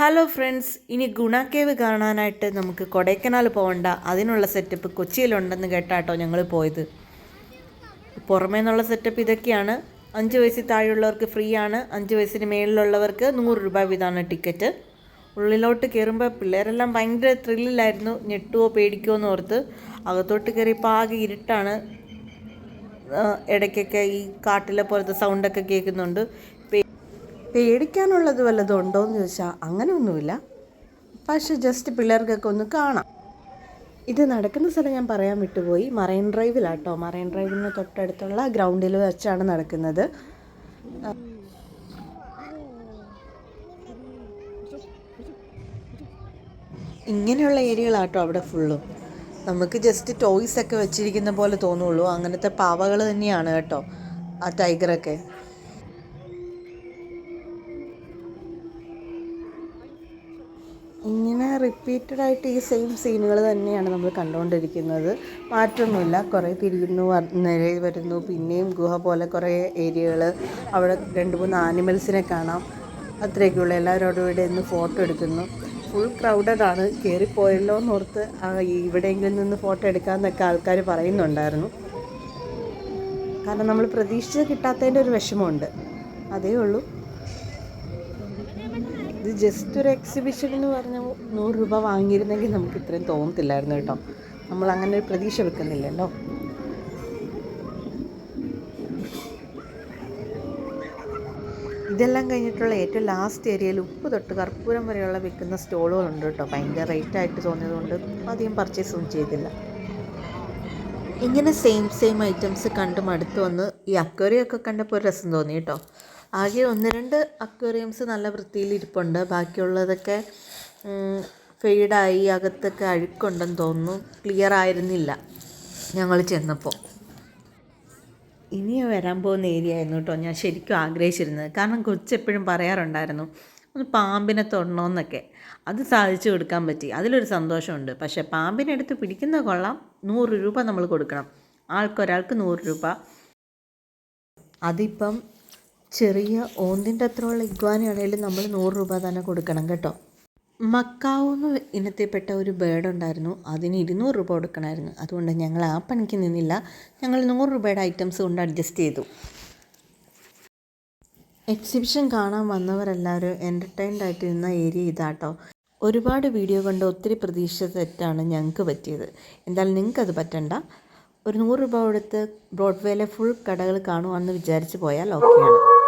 Hello friends ഇനി ഗുണ cave കാണാനായിട്ട് നമുക്ക് കൊടൈക്കനാൽ പോകണ്ട അതിനുള്ള സെറ്റപ്പ് കൊച്ചിയിലുണ്ടെന്ന് കേട്ടാട്ടോ ഞങ്ങൾ പോയത്. പുറമേ നിന്നുള്ള സെറ്റപ്പ് ഇതൊക്കെയാണ്. അഞ്ച് വയസ്സിൽ താഴെയുള്ളവർക്ക് ഫ്രീ ആണ് അഞ്ച് വയസ്സിന് മേളിലുള്ളവർക്ക് നൂറ് രൂപ വീതമാണ് ടിക്കറ്റ് ഉള്ളിലോട്ട് കയറുമ്പോൾ പിള്ളേരെല്ലാം ഭയങ്കര ത്രില്ലിലായിരുന്നു ഞെട്ടുവോ പേടിക്കുമോ എന്ന് ഓർത്ത് അകത്തോട്ട് കയറിയപ്പോൾ ആകെ ഇരുട്ടാണ്. ഇടയ്ക്കൊക്കെ ഈ കാട്ടിലെ പോലത്തെ സൗണ്ടൊക്കെ കേൾക്കുന്നുണ്ട്. പേടിക്കാനുള്ളത് വല്ലതും ഉണ്ടോ എന്ന് ചോദിച്ചാൽ അങ്ങനെയൊന്നുമില്ല പക്ഷെ ജസ്റ്റ് പിള്ളേർക്കൊക്കെ ഒന്ന് കാണാം. ഇത് നടക്കുന്ന സ്ഥലം ഞാൻ പറയാൻ വിട്ടുപോയി. മറൈൻ ഡ്രൈവിലാട്ടോ മറൈൻ ഡ്രൈവിന് തൊട്ടടുത്തുള്ള ഗ്രൗണ്ടിൽ വെച്ചാണ് നടക്കുന്നത്. ഇങ്ങനെയുള്ള ഏരിയകളാട്ടോ അവിടെ ഫുള്ളും നമുക്ക് ജസ്റ്റ് ടോയ്സ് ഒക്കെ വെച്ചിരിക്കുന്ന പോലെ തോന്നുള്ളൂ. അങ്ങനത്തെ പാവകൾ തന്നെയാണ് കേട്ടോ. ആ ടൈഗറൊക്കെ ഇങ്ങനെ റിപ്പീറ്റഡ് ആയിട്ട് ഈ സെയിം സീനുകൾ തന്നെയാണ് നമ്മൾ കണ്ടുകൊണ്ടിരിക്കുന്നത് മാറ്റമൊന്നുമില്ല കുറേ തിരിയുന്നു നിര വരുന്നു. പിന്നെയും ഗുഹ പോലെ കുറേ ഏരിയകൾ അവിടെ രണ്ട് മൂന്ന് ആനിമൽസിനെ കാണാം. അത്രയൊക്കെയുള്ളൂ. എല്ലാവരോടും ഇവിടെ നിന്ന് ഫോട്ടോ എടുക്കുന്നു. ഫുൾ ക്രൗഡഡ് ആണ്. കയറിപ്പോയല്ലോ എന്നോർത്ത് ഇവിടെയെങ്കിലും നിന്ന് ഫോട്ടോ എടുക്കാമെന്നൊക്കെ ആൾക്കാർ പറയുന്നുണ്ടായിരുന്നു. കാരണം നമ്മൾ പ്രതീക്ഷിച്ച് കിട്ടാത്തതിന്റെ ഒരു വിഷമമുണ്ട്. അതേ ഉള്ളൂ. ഇത് ജസ്റ്റ് ഒരു എക്സിബിഷൻ എന്ന് പറഞ്ഞ നൂറ് രൂപ വാങ്ങിയിരുന്നെങ്കിൽ നമുക്ക് ഇത്രയും തോന്നത്തില്ലായിരുന്നു കേട്ടോ. നമ്മൾ അങ്ങനെ ഒരു പ്രതീക്ഷ വെക്കുന്നില്ലല്ലോ. ഇതെല്ലാം കഴിഞ്ഞിട്ടുള്ള ഏറ്റവും ലാസ്റ്റ് ഏരിയയിൽ ഉപ്പ് തൊട്ട് കർപ്പൂരം വരെയുള്ള വിൽക്കുന്ന സ്റ്റോളുകളുണ്ട് കേട്ടോ. ഭയങ്കര റേറ്റ് ആയിട്ട് തോന്നിയതുകൊണ്ട് അധികം പർച്ചേസ് ഒന്നും ചെയ്തില്ല. ഇങ്ങനെ സെയിം സെയിം ഐറ്റംസ് കണ്ട് മടുത്ത് വന്ന് ഈ അക്വേറിയൊക്കെ കണ്ടപ്പോൾ ഒരു രസം തോന്നി കേട്ടോ. ആകെ ഒന്ന് രണ്ട് അക്വേറിയംസ് നല്ല വൃത്തിയിൽ ഇരിപ്പുണ്ട്. ബാക്കിയുള്ളതൊക്കെ ഫെയ്ഡായി അകത്തൊക്കെ അഴുക്കുണ്ടെന്ന് തോന്നുന്നു. ക്ലിയർ ആയിരുന്നില്ല ഞങ്ങൾ ചെന്നപ്പോൾ ഇനി വരാൻ പോകുന്ന ഏരിയ ആയിരുന്നു കേട്ടോ ഞാൻ ശരിക്കും ആഗ്രഹിച്ചിരുന്നത്. കാരണം കൊച്ചെപ്പോഴും പറയാറുണ്ടായിരുന്നു ഒന്ന് പാമ്പിനെ തൊടണമെന്നൊക്കെ അത് സാധിച്ചു കൊടുക്കാൻ പറ്റി. അതിലൊരു സന്തോഷമുണ്ട്. പക്ഷേ പാമ്പിനെ എടുത്ത് പിടിക്കുന്ന കൊള്ളാം. നൂറ് രൂപ നമ്മൾ കൊടുക്കണം. ആൾക്കൊരാൾക്ക് നൂറ് രൂപ. അതിപ്പം ചെറിയ ഓന്തിന്റെ അത്രയുള്ള ഇഗ്വാനയാണെങ്കിലും നമ്മൾ നൂറ് രൂപ തന്നെ കൊടുക്കണം കേട്ടോ. മക്കാവുന്ന ഇനത്തിൽപ്പെട്ട ഒരു ബേർഡ് ഉണ്ടായിരുന്നു. അതിന് ഇരുന്നൂറ് രൂപ കൊടുക്കണമായിരുന്നു. അതുകൊണ്ട് ഞങ്ങൾ ആ പണിക്ക് നിന്നില്ല. ഞങ്ങൾ നൂറ് രൂപയുടെ ഐറ്റംസ് കൊണ്ട് അഡ്ജസ്റ്റ് ചെയ്തു. എക്സിബിഷൻ കാണാൻ വന്നവരെല്ലാവരും എന്റർടൈൻഡ് ആയിട്ടിരുന്ന ഏരിയ ഇതാട്ടോ. ഒരുപാട് വീഡിയോ കണ്ട് ഒത്തിരി പ്രതീക്ഷ തെറ്റാണ് ഞങ്ങൾക്ക് പറ്റിയത്. എന്തായാലും നിങ്ങൾക്കത് പറ്റണ്ട. ഒരു നൂറ് രൂപ കൊടുത്ത് ബ്രോഡ്വേയിലെ ഫുൾ കടകൾ കാണുമെന്ന് വിചാരിച്ച് പോയാൽ ഓക്കെയാണ്